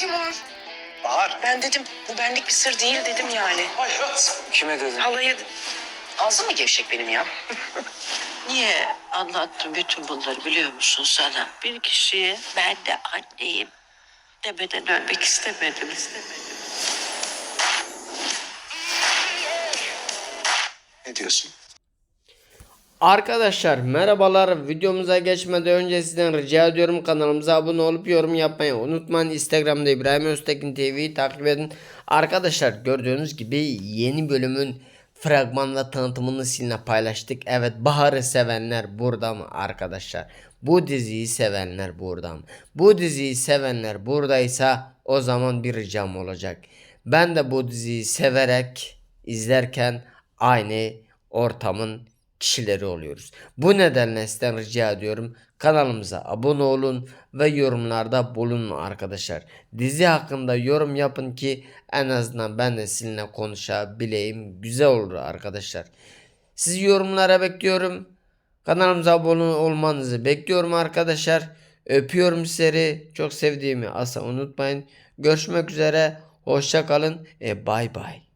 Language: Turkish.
Timur. Bahar. Ben dedim bu benlik bir sır değil dedim yani. Hayat. Kime dedin? Halaya ağzım mı gevşek benim ya? Niye anlattım bütün bunları biliyor musun sana? Bir kişiye ben de anneyim demeden ölmek istemedim istemedim. Ne diyorsun? Arkadaşlar merhabalar. Videomuza geçmeden önce sizden rica ediyorum kanalımıza abone olup yorum yapmayı unutmayın. Instagram'da İbrahim Öztekin TV'yi takip edin. Arkadaşlar gördüğünüz gibi yeni bölümün fragman ve tanıtımını sizinle paylaştık. Evet Bahar'ı sevenler burada mı arkadaşlar. Bu diziyi sevenler burada mı bu diziyi sevenler buradaysa o zaman bir ricam olacak. Ben de bu diziyi severek izlerken aynı ortamın kişileri oluyoruz. Bu nedenle sizden rica ediyorum kanalımıza abone olun ve yorumlarda bulunun arkadaşlar. Dizi hakkında yorum yapın ki en azından ben de sizinle konuşabileyim. Güzel olur arkadaşlar. Sizi yorumlara bekliyorum. Kanalımıza abone olmanızı bekliyorum arkadaşlar. Öpüyorum sizleri. Çok sevdiğimi asla unutmayın. Görüşmek üzere. Hoşça kalın. E, bye bye.